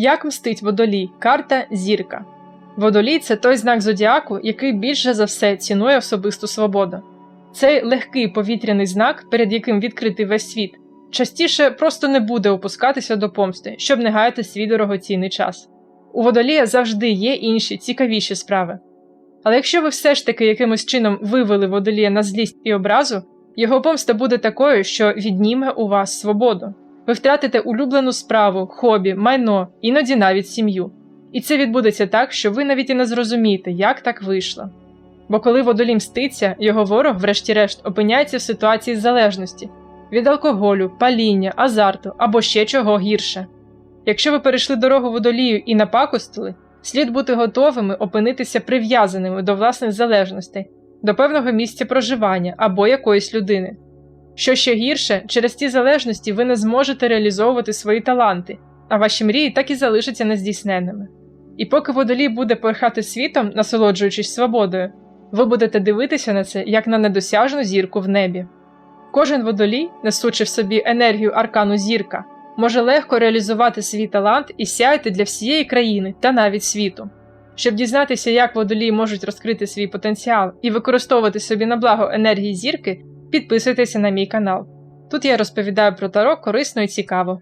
Як мстить водолій? Карта зірка. Водолій це той знак зодіаку, який більше за все цінує особисту свободу. Цей легкий повітряний знак, перед яким відкритий весь світ, частіше просто не буде опускатися до помсти, щоб не гаяти свій дорогоцінний час. У водолія завжди є інші цікавіші справи. Але якщо ви все ж таки якимось чином вивели водолія на злість і образу, його помста буде такою, що відніме у вас свободу. Ви втратите улюблену справу, хобі, майно, іноді навіть сім'ю. І це відбудеться так, що ви навіть і не зрозумієте, як так вийшло. Бо коли водолій мститься, його ворог, врешті-решт, опиняється в ситуації залежності від алкоголю, паління, азарту або ще чого гірше. Якщо ви перейшли дорогу водолію і напакостили, слід бути готовими опинитися прив'язаними до власних залежностей, до певного місця проживання або якоїсь людини. Що ще гірше, через ті залежності ви не зможете реалізовувати свої таланти, а ваші мрії так і залишаться нездійсненними. І поки водолій буде порхати світом, насолоджуючись свободою, ви будете дивитися на це як на недосяжну зірку в небі. Кожен водолій, несучи в собі енергію аркану зірка, може легко реалізувати свій талант і сяяти для всієї країни та навіть світу. Щоб дізнатися, як водолії можуть розкрити свій потенціал і використовувати собі на благо енергії зірки, підписуйтеся на мій канал. Тут я розповідаю про таро корисно і цікаво.